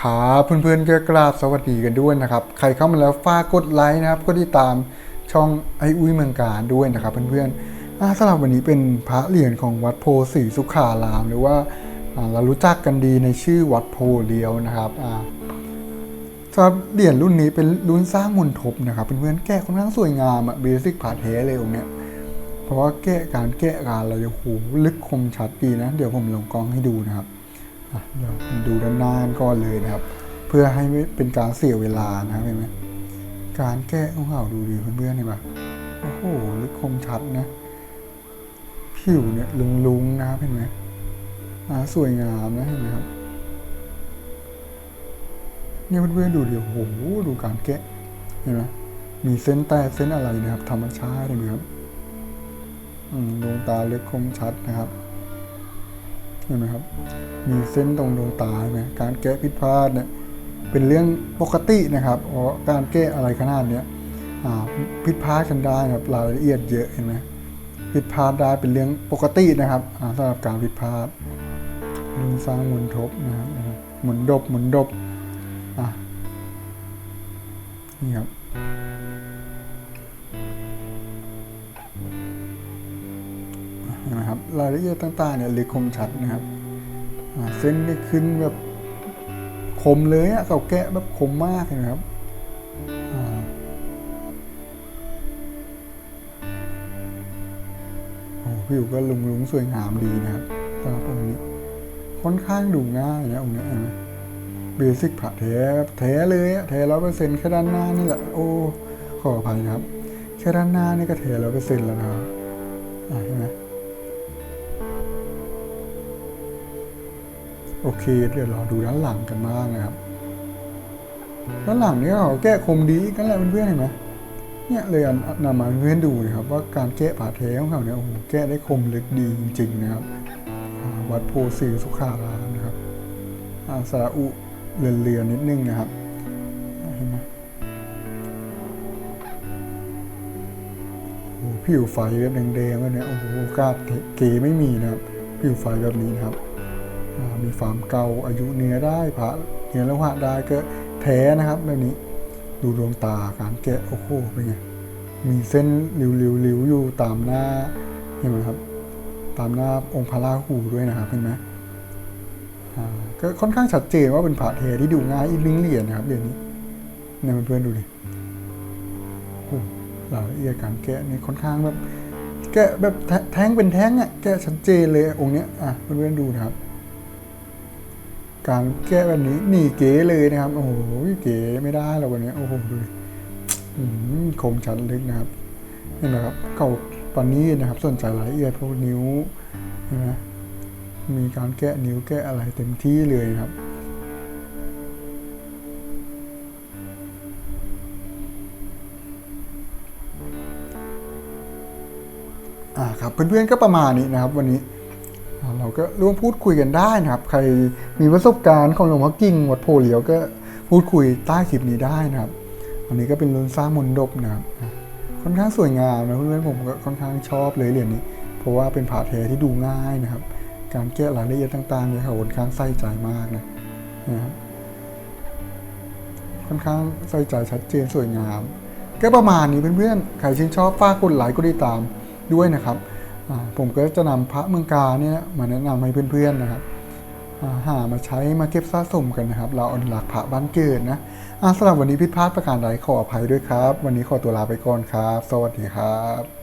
ครับเพื่อนๆก็กราบสวัสดีกันด้วยนะครับ ใครเข้ามาแล้วฝากกดไลค์นะครับก็ติดตามช่องไออุ้ยเมืองการด้วยนะครับ เพื่อนๆอ่าสำหรับวันนี้เป็นพระเหรียญของวัดโพสีสุขาราม หรือว่าเรารู้จักกันดีในชื่อวัดโพเลียวนะครับสำหรับเหรียญรุ่นนี้เป็นรุ่นสร้างมนทบนะครับเพื่อนๆแกะค่อนข้างสวยงามอะเบสิกผ่าเทเลยองเนี้ยเพราะว่าแกะการแกะการเราจะหูลึกคมชัดดีนะ เดี๋ยวผมลงกล้องให้ดูนะครับ เดี๋ยวดูด้านหน้าก่อนเลยนะครับ เพื่อให้ไม่เป็นการเสียเวลานะครับเห็นไหมการแกะของเขาดูดีเพื่อนๆเห็นปะโอ้โหลึกคมชัดนะผิวเนี่ยลุงๆนะครับเห็นไหมสวยงามนะเห็นไหมครับเนี่ยเพื่อนๆดูดิโอ้โหดูการแกะเห็นไหมมีเส้นแตกเส้นอะไรนะครับ ธรรมชาติเห็นไหมครับอืมดวงตาเล็กคมชัดนะครับ เห็นไหมครับ มีเส้นตรงดวงตาเนไหมการแก้ผิดพลาดเนี่ยเป็นเรื่องปกตินะครับเพราะการแก้อะไรขนาดเนี้ยผิดพลาดกันได้ครับรายละเอียดเยอะเห็นไหมผิดพลาดได้เป็นเรื่องปกตินะครับอ่าสำหรับการผิดพลาดหมุนสร้างหมุนทบนะครับหมุนดบหมุนดบอะนี่ครับ นะครับรายละเอียดต่างๆเนี่ยลึกคมชัดนะครับเส้นได้ขึ้นแบบคมเลยอะเขาแกะแบบคมมากเลยนะครับผิวก็ลุงลุงสวยงามดีนะครับสำหรับองค์นี้ ค่อนข้างดูง่ายนะองค์นี้เห็นไหมเบสิกผ่าแท้แท้เลยอะแท้ร้อยเปอร์เซ็นต์แค่ด้านหน้านี่แหละโอ้ขออภัยนะครับแค่ด้านหน้านี่ก็แท้ร้อยเปอร์เซ็นต์แล้วนะครับอ่าเห็นไหม โอเค เดี๋ยวเราดูด้านหลังกันบ้างนะครับ ด้านหลังนี่เขาแก้คมดีกันแหละเพื่อนๆเห็นไหมเนี่ยเลยนำมาเพื่อนดูนะครับ ว่าการแก้ผ่าเทของเขาเนี่ยโอ้โหแก้ได้คมลึกดีจริง ๆ นะครับ วัดโพสีสุขารามนะครับอาสระอุเรือนๆนิดนึงนะครับเห็นไหมโอ้โหผิวไฟแบบแดงๆแล้วเนี่ยโอ้โหกาดเก๋ไม่มีนะครับ ผิวไฟแบบนี้นะครับ มีฟามเก่าอายุเนื้อได้พระเนื้อแล้วหะได้ก็แท้นะครับแบบนี้ดูดวงตาการแกะโอ้โหเป็นไงมีเส้นริ้วๆๆอยู่ตามหน้าเห็นไหมครับ ตามหน้าองค์พระราหูด้วยนะครับเห็นไหมก็ค่อนข้างชัดเจนว่าเป็นพระเทที่ดูง่ายอีกลิงเหรียญนะครับเหรียญนี้เนี่ยเพื่อนๆดูดิโอ้โหรายละเอียดการแกะนี่ค่อนข้างแบบแกะแบบแทแท้งเป็นแท้งอะแกะชัดเจนเลยองค์เนี้ยอะเพื่อนๆดูนะครับ การแก้แบบนี้หนีเก๋เลยนะครับ โอ้โหเก๋ไม่ได้หรอกวันนี้โอ้โหดูดิอืมคมชัดลึกนะครับเห็นไหมครับเก่าตอนนี้นะครับสนใจรายละเอียดพวกนิ้วนไหมมีการแกะนิ้วแกะอะไรเต็มที่เลยครับอ่าครับเพื่อนๆก็ประมาณนี้นะครับ วันนี้ เราก็ร่วมพูดคุยกันได้นะครับ ใครมีประสบการณ์ของหลวงพ่อกิ่งวัดโพเหลียวก็พูดคุยใต้คลิปนี้ได้นะครับ อันนี้ก็เป็นรุ่นสร้างมนดบนะครับ ค่อนข้างสวยงามนะเพื่อนๆผมก็ค่อนข้างชอบเลยเหรียญนี้ เพราะว่าเป็นผาเทที่ดูง่ายนะครับ การแก้รายละเอียดต่างๆเนี่ยเขาค่อนข้างใส่ใจมากนะนะครับค่อนข้างใส่ใจชัดเจนสวยงาม ก็ประมาณนี้เพื่อนๆ ใครชื่นชอบฝากกดไลค์กดติดตามด้วยนะครับ ผมก็จะนำพระเมืองกาเนี่ยมาแนะนำให้เพื่อนๆนะครับหามาใช้มาเก็บสะสมกันนะครับ เราอนุรักษ์พระบ้านเกิดนะสำหรับวันนี้ผิดพลาดประการใดขออภัยด้วยครับ วันนี้ขอตัวลาไปก่อนครับ สวัสดีครับ